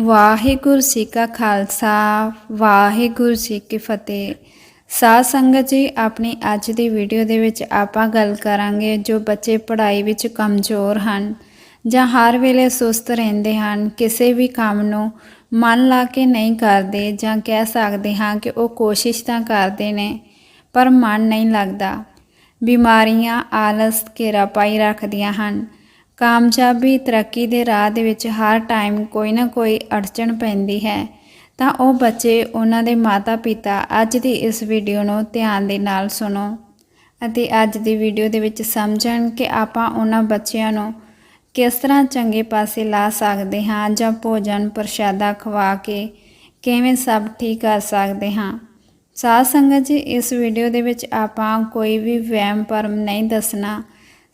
ਵਾਹਿਗੁਰੂ ਜੀ ਕਾ ਖਾਲਸਾ, ਵਾਹਿਗੁਰੂ ਜੀ ਕੀ ਫਤਿਹ। ਸਾਧ ਸੰਗਤ ਜੀ, ਆਪਣੀ ਅੱਜ ਦੀ ਵੀਡੀਓ ਦੇ ਵਿੱਚ ਆਪਾਂ ਗੱਲ ਕਰਾਂਗੇ ਜੋ ਬੱਚੇ ਪੜ੍ਹਾਈ ਵਿੱਚ ਕਮਜ਼ੋਰ ਹਨ ਜਾਂ ਹਰ ਵੇਲੇ ਸੁਸਤ ਰਹਿੰਦੇ ਹਨ, ਕਿਸੇ ਵੀ ਕੰਮ ਨੂੰ ਮਨ ਲਾ ਕੇ ਨਹੀਂ ਕਰਦੇ ਜਾਂ ਕਹਿ ਸਕਦੇ ਹਾਂ ਕਿ ਉਹ ਕੋਸ਼ਿਸ਼ ਤਾਂ ਕਰਦੇ ਨੇ, ਪਰ ਮਨ ਨਹੀਂ ਲੱਗਦਾ। ਬਿਮਾਰੀਆਂ, ਆਲਸ ਘੇਰਾ ਪਾਈ ਰੱਖਦੀਆਂ ਹਨ। ਕਾਮਯਾਬੀ ਤਰੱਕੀ ਦੇ ਰਾਹ ਦੇ ਵਿੱਚ ਹਰ ਟਾਈਮ ਕੋਈ ਨਾ ਕੋਈ ਅੜਚਣ ਪੈਂਦੀ ਹੈ। ਤਾਂ ਉਹ ਬੱਚੇ, ਉਹਨਾਂ ਦੇ ਮਾਤਾ-ਪਿਤਾ ਅੱਜ ਦੀ ਇਸ ਵੀਡੀਓ ਨੂੰ ਧਿਆਨ ਦੇ ਨਾਲ ਸੁਣੋ ਅਤੇ ਅੱਜ ਦੀ ਵੀਡੀਓ ਦੇ ਵਿੱਚ ਸਮਝਣ ਕਿ ਆਪਾਂ ਉਹਨਾਂ ਬੱਚਿਆਂ ਨੂੰ ਕਿਸ ਤਰ੍ਹਾਂ ਚੰਗੇ ਪਾਸੇ ਲਾ ਸਕਦੇ ਹਾਂ ਜਾਂ ਭੋਜਨ ਪ੍ਰਸ਼ਾਦਾ ਖਵਾ ਕੇ ਕਿਵੇਂ ਸਭ ਠੀਕ ਕਰ ਸਕਦੇ ਹਾਂ। ਸਾਧ ਸੰਗਤ ਜੀ, ਇਸ ਵੀਡੀਓ ਦੇ ਵਿੱਚ ਆਪਾਂ ਕੋਈ ਵੀ ਵਹਿਮ ਭਰਮ ਨਹੀਂ ਦੱਸਣਾ।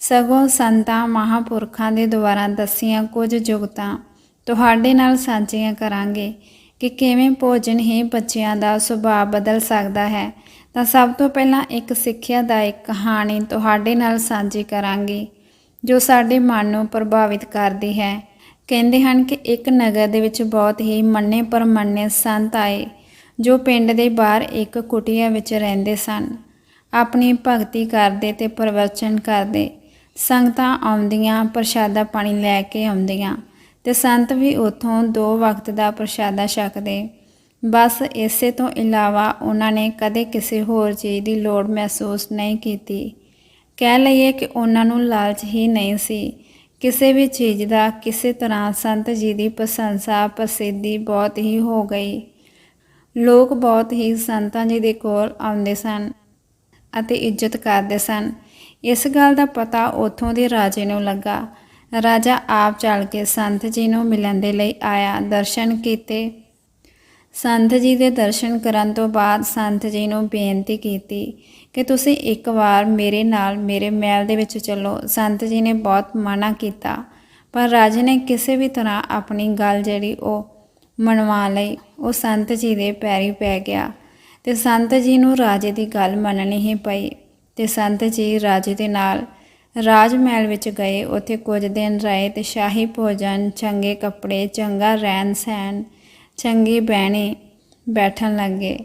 ਸਗੋਂ ਸੰਤਾਂ ਮਹਾਪੁਰਖਾਂ ਦੇ ਦੁਆਰਾ ਦੱਸੀਆਂ ਕੁਝ ਜੁਗਤਾਂ ਤੁਹਾਡੇ ਨਾਲ ਸਾਂਝੀਆਂ ਕਰਾਂਗੇ ਕਿ ਕਿਵੇਂ ਭੋਜਨ ਹੀ ਬੱਚਿਆਂ ਦਾ ਸੁਭਾਅ ਬਦਲ ਸਕਦਾ ਹੈ। ਤਾਂ ਸਭ ਤੋਂ ਪਹਿਲਾਂ ਇੱਕ ਸਿੱਖਿਆ ਸਿੱਖਿਆਦਾਇਕ ਕਹਾਣੀ ਤੁਹਾਡੇ ਨਾਲ ਸਾਂਝੀ ਕਰਾਂਗੇ, ਜੋ ਸਾਡੇ ਮਨ ਨੂੰ ਪ੍ਰਭਾਵਿਤ ਕਰਦੀ ਹੈ। ਕਹਿੰਦੇ ਹਨ ਕਿ ਇੱਕ ਨਗਰ ਦੇ ਵਿੱਚ ਬਹੁਤ ਹੀ ਮੰਨੇ ਪਰਮੰਨੇ ਸੰਤ ਆਏ, ਜੋ ਪਿੰਡ ਦੇ ਬਾਹਰ ਇੱਕ ਕੁਟੀਆ ਵਿੱਚ ਰਹਿੰਦੇ ਸਨ। ਆਪਣੀ ਭਗਤੀ ਕਰਦੇ ਤੇ ਪ੍ਰਵਚਨ ਕਰਦੇ ਸੰਗਤਾਂ ਆਉਂਦੀਆਂ, ਪ੍ਰਸ਼ਾਦਾ ਪਾਣੀ ਲੈ ਕੇ ਆਉਂਦੀਆਂ ਤੇ ਸੰਤ ਵੀ ਉਥੋਂ ਦੋ ਵਕਤ ਦਾ ਪ੍ਰਸ਼ਾਦਾ ਛਕਦੇ। ਬਸ ਇਸੇ ਤੋਂ ਇਲਾਵਾ ਉਹਨਾਂ ਨੇ ਕਦੇ ਕਿਸੇ ਹੋਰ ਚੀਜ਼ ਦੀ ਲੋੜ ਮਹਿਸੂਸ ਨਹੀਂ ਕੀਤੀ। ਕਹਿ ਲਈਏ ਕਿ ਉਹਨਾਂ ਨੂੰ ਲਾਲਚ ਹੀ ਨਹੀਂ ਸੀ। ਕਿਸੇ ਵੀ ਚੀਜ਼ ਦਾ ਕਿਸੇ ਤਰ੍ਹਾਂ ਸੰਤ ਜੀ ਦੀ ਪ੍ਰਸ਼ੰਸਾ ਪ੍ਰਸਿੱਧੀ ਬਹੁਤ ਹੀ ਹੋ ਗਈ। ਲੋਕ ਬਹੁਤ ਹੀ ਸੰਤਾਂ ਜੀ ਦੇ ਕੋਲ ਆਉਂਦੇ ਸਨ ਅਤੇ ਇੱਜ਼ਤ ਕਰਦੇ ਸਨ। ਇਸ ਗੱਲ ਦਾ ਪਤਾ ਉਥੋਂ ਦੇ ਰਾਜੇ ਨੂੰ ਲੱਗਾ। ਰਾਜਾ ਆਪ ਚੱਲ ਕੇ ਸੰਤ ਜੀ ਨੂੰ ਮਿਲਣ ਦੇ ਲਈ ਆਇਆ, ਦਰਸ਼ਨ ਕੀਤੇ। ਸੰਤ ਜੀ ਦੇ ਦਰਸ਼ਨ ਕਰਨ ਤੋਂ ਬਾਅਦ ਸੰਤ ਜੀ ਨੂੰ ਬੇਨਤੀ ਕੀਤੀ ਕਿ ਤੁਸੀਂ ਇੱਕ ਵਾਰ ਮੇਰੇ ਨਾਲ ਮੇਰੇ ਮਹਿਲ ਦੇ ਵਿੱਚ ਚੱਲੋ। ਸੰਤ ਜੀ ਨੇ ਬਹੁਤ ਮਨਾ ਕੀਤਾ, ਪਰ ਰਾਜੇ ਨੇ ਕਿਸੇ ਵੀ ਤਰ੍ਹਾਂ ਆਪਣੀ ਗੱਲ ਜਿਹੜੀ ਉਹ ਮਨਵਾ ਲਈ। ਉਹ ਸੰਤ ਜੀ ਦੇ ਪੈਰੀ ਪੈ ਗਿਆ ਤੇ ਸੰਤ ਜੀ ਨੂੰ ਰਾਜੇ ਦੀ ਗੱਲ ਮੰਨਣੀ ਹੀ ਪਈ। ਤੇ ਸੰਤ ਜੀ ਰਾਜੇ ਦੇ ਨਾਲ ਰਾਜ ਮਹਿਲ ਵਿੱਚ ਗਏ। ਉੱਥੇ ਕੁਝ ਦਿਨ ਰਹੇ ਤੇ ਸ਼ਾਹੀ ਭੋਜਨ, ਚੰਗੇ ਕੱਪੜੇ, ਚੰਗਾ ਰਹਿਣ ਸਹਿਣ, ਚੰਗੀ ਬਹਿਣੇ ਬੈਠਣ ਲੱਗੇ।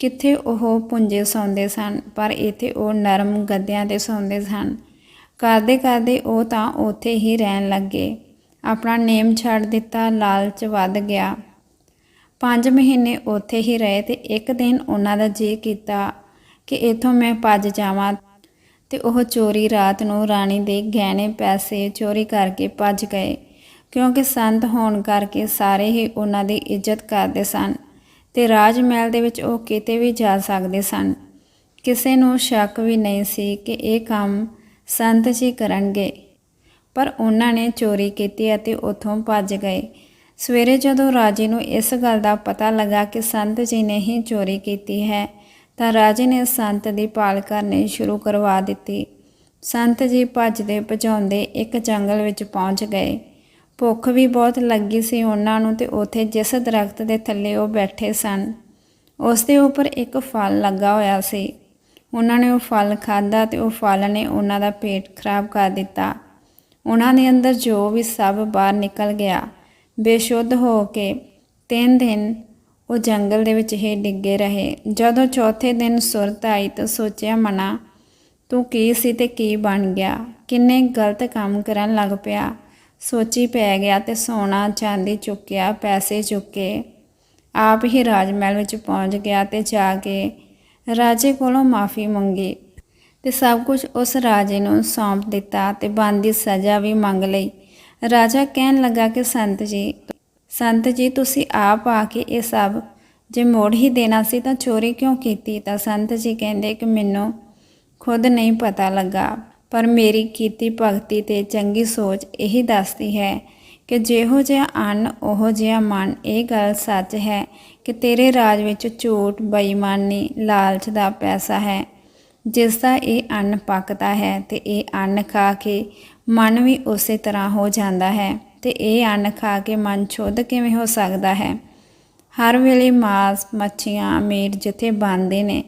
ਕਿੱਥੇ ਉਹ ਪੁੰਜੇ ਸੌਂਦੇ ਸਨ, ਪਰ ਇੱਥੇ ਉਹ ਨਰਮ ਗੱਦਿਆਂ ਤੇ ਸੌਂਦੇ ਸਨ। ਕਰਦੇ ਕਰਦੇ ਉਹ ਤਾਂ ਉੱਥੇ ਹੀ ਰਹਿਣ ਲੱਗੇ। ਆਪਣਾ ਨੇਮ ਛੱਡ ਦਿੱਤਾ, ਲਾਲਚ ਵੱਧ ਗਿਆ। 5 ਮਹੀਨੇ ਉੱਥੇ ਹੀ ਰਹੇ ਤੇ ਇੱਕ ਦਿਨ ਉਹਨਾਂ ਦਾ ਜੀ ਕੀਤਾ। ਕਿ ਇਥੋਂ ਮੈਂ ਭੱਜ ਜਾਵਾਂ ਤੇ ਉਹ ਚੋਰੀ ਰਾਤ ਨੂੰ ਰਾਣੀ ਦੇ ਗਹਿਣੇ ਪੈਸੇ ਚੋਰੀ ਕਰਕੇ ਭੱਜ ਗਏ, ਕਿਉਂਕਿ ਸੰਤ ਹੋਣ ਕਰਕੇ ਸਾਰੇ ਹੀ ਉਹਨਾਂ ਦੀ ਇੱਜ਼ਤ ਕਰਦੇ ਸਨ ਤੇ ਰਾਜ ਮਹਿਲ ਦੇ ਵਿੱਚ ਉਹ ਕਿਤੇ ਵੀ ਜਾ ਸਕਦੇ ਸਨ। ਕਿਸੇ ਨੂੰ ਸ਼ੱਕ ਵੀ ਨਹੀਂ ਸੀ ਕਿ ਇਹ ਕੰਮ ਸੰਤ ਜੀ ਕਰਨਗੇ। ਪਰ ਉਹਨਾਂ ਨੇ ਚੋਰੀ ਕੀਤੀ ਅਤੇ ਉੱਥੋਂ ਭੱਜ ਗਏ। ਸਵੇਰੇ ਜਦੋਂ ਰਾਜੇ ਨੂੰ ਇਸ ਗੱਲ ਦਾ ਪਤਾ ਲੱਗਾ ਕਿ ਸੰਤ ਜੀ ਨੇ ਹੀ ਚੋਰੀ ਕੀਤੀ ਹੈ ਤਾਂ ਰਾਜੇ ਨੇ ਸੰਤ ਦੀ ਭਾਲ ਕਰਨੀ ਸ਼ੁਰੂ ਕਰਵਾ ਦਿੱਤੀ। ਸੰਤ ਜੀ ਭੱਜਦੇ ਭਜਾਉਂਦੇ ਇੱਕ ਜੰਗਲ ਵਿੱਚ ਪਹੁੰਚ ਗਏ। ਭੁੱਖ ਵੀ ਬਹੁਤ ਲੱਗੀ ਸੀ ਉਹਨਾਂ ਨੂੰ ਤੇ ਉੱਥੇ ਜਿਸ ਦਰਖਤ ਦੇ ਥੱਲੇ ਉਹ ਬੈਠੇ ਸਨ, ਉਸ ਦੇ ਉੱਪਰ ਇੱਕ ਫਲ ਲੱਗਾ ਹੋਇਆ ਸੀ। ਉਹਨਾਂ ਨੇ ਉਹ ਫਲ ਖਾਧਾ ਤੇ ਉਹ ਫਲ ਨੇ ਉਹਨਾਂ ਦਾ ਪੇਟ ਖਰਾਬ ਕਰ ਦਿੱਤਾ। ਉਹਨਾਂ ਦੇ ਅੰਦਰ ਜੋ ਵੀ ਸਭ ਬਾਹਰ ਨਿਕਲ ਗਿਆ, ਬੇਸ਼ੁੱਧ ਹੋ ਕੇ ਤਿੰਨ ਦਿਨ ਉਹ ਜੰਗਲ ਦੇ ਵਿੱਚ ਹੀ ਡਿੱਗੇ ਰਹੇ। ਜਦੋਂ ਚੌਥੇ ਦਿਨ ਸੁਰਤ ਆਈ ਤਾਂ ਸੋਚਿਆ ਮਨਾ, ਤੂੰ ਕੀ ਸੀ ਤੇ ਕੀ ਬਣ ਗਿਆ? ਕਿੰਨੇ ਗਲਤ ਕੰਮ ਕਰਨ ਲੱਗ ਪਿਆ? ਸੋਚੀ ਪੈ ਗਿਆ ਤੇ ਸੋਨਾ ਚਾਂਦੀ ਚੁੱਕਿਆ, ਪੈਸੇ ਚੁੱਕੇ। ਆਪ ਹੀ ਰਾਜ ਮਹਿਲ ਵਿੱਚ ਪਹੁੰਚ ਗਿਆ ਤੇ ਜਾ ਕੇ ਰਾਜੇ ਕੋਲੋਂ ਮਾਫੀ ਮੰਗੀ ਤੇ ਸਭ ਕੁਝ ਉਸ ਰਾਜੇ ਨੂੰ ਸੌਂਪ ਦਿੱਤਾ ਤੇ ਬੰਦੀ ਸਜ਼ਾ ਵੀ ਮੰਗ ਲਈ। ਰਾਜਾ ਕਹਿਣ ਲੱਗਾ ਕਿ ਸੰਤ ਜੀ ਸੰਤ ਜੀ, ਤੁਸੀਂ ਆਪ ਆ ਕੇ ਇਹ ਸਭ ਜੇ ਮੋੜ ਹੀ ਦੇਣਾ ਸੀ ਤਾਂ ਚੋਰੀ ਕਿਉਂ ਕੀਤੀ? ਤਾਂ ਸੰਤ ਜੀ ਕਹਿੰਦੇ ਕਿ ਮੈਨੂੰ ਖੁਦ ਨਹੀਂ ਪਤਾ ਲੱਗਾ, ਪਰ ਮੇਰੀ ਕੀਤੀ ਭਗਤੀ ਤੇ ਚੰਗੀ ਸੋਚ ਇਹੀ ਦੱਸਦੀ ਹੈ ਕਿ ਜਿਹੋ ਜਿਹਾ ਅੰਨ, ਉਹੋ ਜਿਹਾ ਮਨ। ਇਹ ਗੱਲ ਸੱਚ ਹੈ ਕਿ ਤੇਰੇ ਰਾਜ ਵਿੱਚ ਝੂਠ, ਬੇਈਮਾਨੀ, ਲਾਲਚ ਦਾ ਪੈਸਾ ਹੈ। ਜਿਸ ਦਾ ਇਹ ਅੰਨ ਪੱਕਦਾ ਹੈ ਤੇ ਇਹ ਅੰਨ ਖਾ ਕੇ ਮਨ ਵੀ ਉਸੇ ਤਰ੍ਹਾਂ ਹੋ ਜਾਂਦਾ ਹੈ। ਤੇ ਇਹ ਅੰਨ ਖਾ ਕੇ ਮਨ ਸ਼ੁੱਧ ਕਿਵੇਂ ਹੋ ਸਕਦਾ ਹੈ? ਹਰ ਵੇਲੇ ਮਾਸ, ਮੱਛੀਆਂ ਮੀਟ ਜਿੱਥੇ ਬਣਦੇ ਨੇ,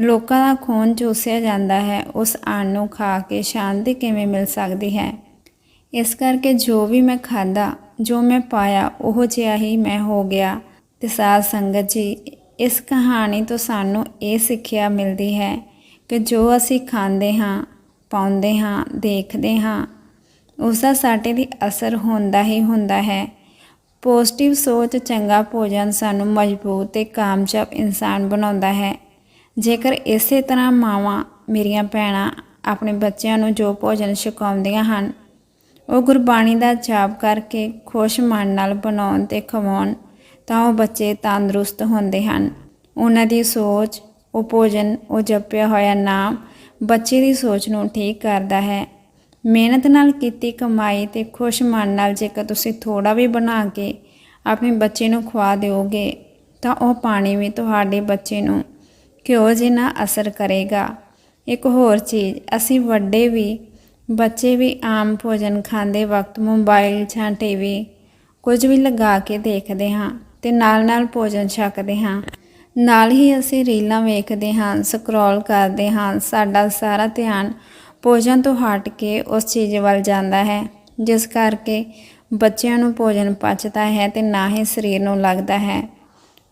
ਲੋਕਾਂ ਦਾ ਖੂਨ ਚੂਸਿਆ ਜਾਂਦਾ ਹੈ, ਉਸ ਅੰਨ ਨੂੰ ਖਾ ਕੇ ਸ਼ਾਂਤੀ ਕਿਵੇਂ ਮਿਲ ਸਕਦੀ ਹੈ? ਇਸ ਕਰਕੇ ਜੋ ਵੀ ਮੈਂ ਖਾਦਾ ਜੋ ਮੈਂ ਪਾਇਆ, ਉਹ ਜਿਹਾ ਹੀ ਮੈਂ ਹੋ ਗਿਆ। ਤੇ ਸਾਧ ਸੰਗਤ ਜੀ, ਇਸ ਕਹਾਣੀ ਤੋਂ ਸਾਨੂੰ ਇਹ ਸਿੱਖਿਆ ਮਿਲਦੀ ਹੈ ਕਿ ਜੋ ਅਸੀਂ ਖਾਂਦੇ ਹਾਂ, ਪਾਉਂਦੇ ਹਾਂ, ਦੇਖਦੇ ਹਾਂ ਉਸ ਦਾ ਸਾਡੇ ਲਈ ਅਸਰ ਹੁੰਦਾ ਹੀ ਹੁੰਦਾ ਹੈ। ਪੋਜ਼ਿਟਿਵ ਸੋਚ ਚੰਗਾ ਭੋਜਨ ਸਾਨੂੰ ਮਜ਼ਬੂਤ ਤੇ ਕਾਮਯਾਬ ਇਨਸਾਨ ਬਣਾਉਂਦਾ ਹੈ। ਜੇਕਰ ਇਸੇ ਤਰ੍ਹਾਂ ਮਾਵਾਂ ਮੇਰੀਆਂ ਭੈਣਾਂ ਆਪਣੇ ਬੱਚਿਆਂ ਨੂੰ ਜੋ ਭੋਜਨ ਛਕਾਉਂਦੀਆਂ ਹਨ, ਉਹ ਗੁਰਬਾਣੀ ਦਾ ਜਾਪ ਕਰਕੇ ਖੁਸ਼ ਮਨ ਨਾਲ ਬਣਾਉਣ ਤੇ ਖਵਾਉਣ, ਤਾਂ ਉਹ ਬੱਚੇ ਤੰਦਰੁਸਤ ਹੁੰਦੇ ਹਨ। ਉਹਨਾਂ ਦੀ ਸੋਚ, ਉਹ ਭੋਜਨ, ਉਹ ਜਪਿਆ ਹੋਇਆ ਨਾਮ ਬੱਚੇ ਦੀ ਸੋਚ ਨੂੰ ਠੀਕ ਕਰਦਾ ਹੈ। ਮਿਹਨਤ ਨਾਲ ਕੀਤੀ ਕਮਾਈ ਤੇ ਖੁਸ਼ ਮਨ ਨਾਲ ਜੇਕਰ ਤੁਸੀਂ ਥੋੜਾ ਵੀ ਬਣਾ ਕੇ ਆਪਣੇ ਬੱਚੇ ਨੂੰ ਖਵਾ ਦਿਓਗੇ, ਤਾਂ ਉਹ ਪਾਣੀ ਵੀ ਤੁਹਾਡੇ ਬੱਚੇ ਨੂੰ ਕਿਉਂ ਜਿੰਨਾ ਅਸਰ ਕਰੇਗਾ। ਇੱਕ ਹੋਰ ਚੀਜ਼, ਅਸੀਂ ਵੱਡੇ ਵੀ, ਬੱਚੇ ਵੀ ਆਮ ਭੋਜਨ ਖਾਂਦੇ ਵਕਤ ਮੋਬਾਈਲ ਜਾਂ ਟੀਵੀ ਕੁਝ ਵੀ ਲਗਾ ਕੇ ਦੇਖਦੇ ਹਾਂ ਤੇ ਨਾਲ ਨਾਲ ਭੋਜਨ ਛਕਦੇ ਹਾਂ। ਨਾਲ ਹੀ ਅਸੀਂ ਰੀਲਾਂ ਵੇਖਦੇ ਹਾਂ ਸਕਰੋਲ ਕਰਦੇ ਹਾਂ, ਸਾਡਾ ਸਾਰਾ ਧਿਆਨ ਭੋਜਨ ਤੋਂ ਹਟ ਕੇ ਉਸ ਚੀਜ਼ ਵੱਲ ਜਾਂਦਾ ਹੈ, ਜਿਸ ਕਰਕੇ ਬੱਚਿਆਂ ਨੂੰ ਭੋਜਨ ਪਚਦਾ ਹੈ ਤੇ ਨਾ ਹੀ ਸਰੀਰ ਨੂੰ ਲੱਗਦਾ ਹੈ।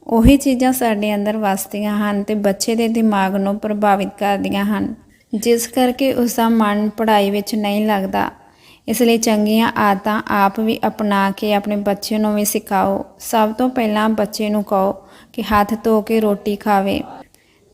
ਉਹੀ ਚੀਜ਼ਾਂ ਸਾਡੇ ਅੰਦਰ ਵਸਦੀਆਂ ਹਨ ਤੇ ਬੱਚੇ ਦੇ ਦਿਮਾਗ ਨੂੰ ਪ੍ਰਭਾਵਿਤ ਕਰਦੀਆਂ ਹਨ, ਜਿਸ ਕਰਕੇ ਉਸ ਦਾ ਮਨ ਪੜ੍ਹਾਈ ਵਿੱਚ ਨਹੀਂ ਲੱਗਦਾ। ਇਸ ਲਈ ਚੰਗੀਆਂ ਆਦਤਾਂ ਆਪ ਵੀ ਅਪਣਾ ਕੇ ਆਪਣੇ ਬੱਚੇ ਨੂੰ ਵੀ ਸਿਖਾਓ। ਸਭ ਤੋਂ ਪਹਿਲਾਂ ਬੱਚੇ ਨੂੰ ਕਹੋ ਕਿ ਹੱਥ ਧੋ ਕੇ ਰੋਟੀ ਖਾਵੇ।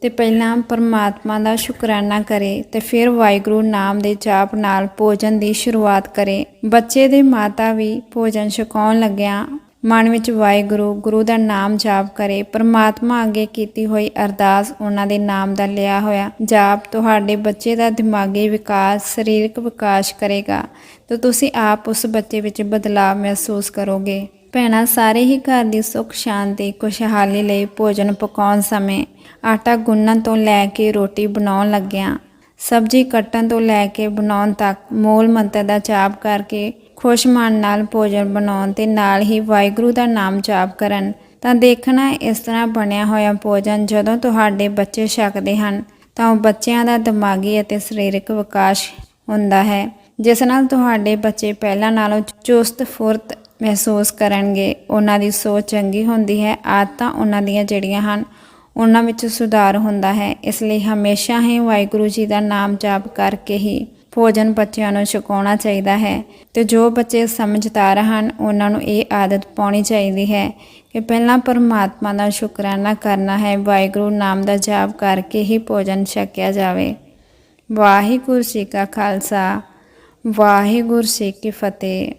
ਤੇ ਪਹਿਲਾਂ ਪਰਮਾਤਮਾ ਦਾ ਸ਼ੁਕਰਾਨਾ ਕਰੇ ਤੇ ਫਿਰ ਵਾਹਿਗੁਰੂ ਨਾਮ ਦੇ ਜਾਪ ਨਾਲ ਭੋਜਨ ਦੀ ਸ਼ੁਰੂਆਤ ਕਰੇ। ਬੱਚੇ ਦੇ ਮਾਤਾ ਵੀ ਭੋਜਨ ਛਕਾਉਣ ਲੱਗਿਆ ਮਨ ਵਿੱਚ ਵਾਹਿਗੁਰੂ, ਗੁਰੂ ਦਾ ਨਾਮ ਜਾਪ ਕਰੇ। ਪਰਮਾਤਮਾ ਅੱਗੇ ਕੀਤੀ ਹੋਈ ਅਰਦਾਸ ਉਹਨਾਂ ਦੇ ਨਾਮ ਦਾ ਲਿਆ ਹੋਇਆ। ਜਾਪ ਤੁਹਾਡੇ ਬੱਚੇ ਦਾ ਦਿਮਾਗੀ ਵਿਕਾਸ, ਸਰੀਰਕ ਵਿਕਾਸ ਕਰੇਗਾ। ਤੇ ਤੁਸੀਂ ਆਪ ਉਸ ਬੱਚੇ ਵਿੱਚ ਬਦਲਾਅ ਮਹਿਸੂਸ ਕਰੋਗੇ। ਭੈਣਾ ਸਾਰੇ ਹੀ ਘਰ ਦੀ ਸੁੱਖ, ਸ਼ਾਂਤੀ, ਖੁਸ਼ਹਾਲੀ ਲਈ ਭੋਜਨ ਪਕਾਉਣ ਸਮੇਂ ਆਟਾ ਗੁੰਨਣ ਤੋਂ ਲੈ ਕੇ ਰੋਟੀ ਬਣਾਉਣ ਲੱਗਿਆਂ। ਸਬਜ਼ੀ ਕੱਟਣ ਤੋਂ ਲੈ ਕੇ ਬਣਾਉਣ ਤੱਕ ਮੂਲ ਮੰਤਰ ਦਾ ਜਾਪ ਕਰਕੇ ਖੁਸ਼ ਮਨ ਨਾਲ ਭੋਜਨ ਬਣਾਉਣ ਤੇ ਨਾਲ ਹੀ ਵਾਹਿਗੁਰੂ ਦਾ ਨਾਮ ਜਾਪ ਕਰਨ। ਤਾਂ ਦੇਖਣਾ ਇਸ ਤਰ੍ਹਾਂ ਬਣਿਆ ਹੋਇਆ ਭੋਜਨ ਜਦੋਂ ਤੁਹਾਡੇ ਬੱਚੇ ਛਕਦੇ ਹਨ, ਤਾਂ ਉਹ ਬੱਚਿਆਂ ਦਾ ਦਿਮਾਗੀ ਅਤੇ ਸਰੀਰਕ ਵਿਕਾਸ ਹੁੰਦਾ ਹੈ। ਜਿਸ ਨਾਲ ਤੁਹਾਡੇ ਬੱਚੇ ਪਹਿਲਾਂ ਨਾਲੋਂ ਚੁਸਤ, ਫੁਰਤ ਮਹਿਸੂਸ ਕਰਨਗੇ। ਉਹਨਾਂ ਦੀ ਸੋਚ ਚੰਗੀ ਹੁੰਦੀ ਹੈ, ਆਦਤਾਂ ਉਹਨਾਂ ਦੀਆਂ ਜਿਹੜੀਆਂ ਹਨ, ਉਹਨਾਂ ਵਿੱਚ ਸੁਧਾਰ ਹੁੰਦਾ ਹੈ। ਇਸ ਲਈ ਹਮੇਸ਼ਾ ਹੀ ਵਾਹਿਗੁਰੂ ਜੀ ਦਾ ਨਾਮ ਜਾਪ ਕਰਕੇ ਹੀ ਭੋਜਨ ਬੱਚਿਆਂ ਨੂੰ ਛਕਾਉਣਾ ਚਾਹੀਦਾ ਹੈ ਤੇ ਜੋ ਬੱਚੇ ਸਮਝਦਾਰ ਹਨ, ਉਹਨਾਂ ਨੂੰ ਇਹ ਆਦਤ ਪਾਉਣੀ ਚਾਹੀਦੀ ਹੈ ਕਿ ਪਹਿਲਾਂ ਪਰਮਾਤਮਾ ਦਾ ਸ਼ੁਕਰਾਨਾ ਕਰਨਾ ਹੈ, ਵਾਹਿਗੁਰੂ ਨਾਮ ਦਾ ਜਾਪ ਕਰਕੇ ਹੀ ਭੋਜਨ ਛਕਿਆ ਜਾਵੇ। ਵਾਹਿਗੁਰੂ ਜੀ ਕਾ ਖਾਲਸਾ, ਵਾਹਿਗੁਰੂ ਜੀ ਕੀ ਫਤਿਹ।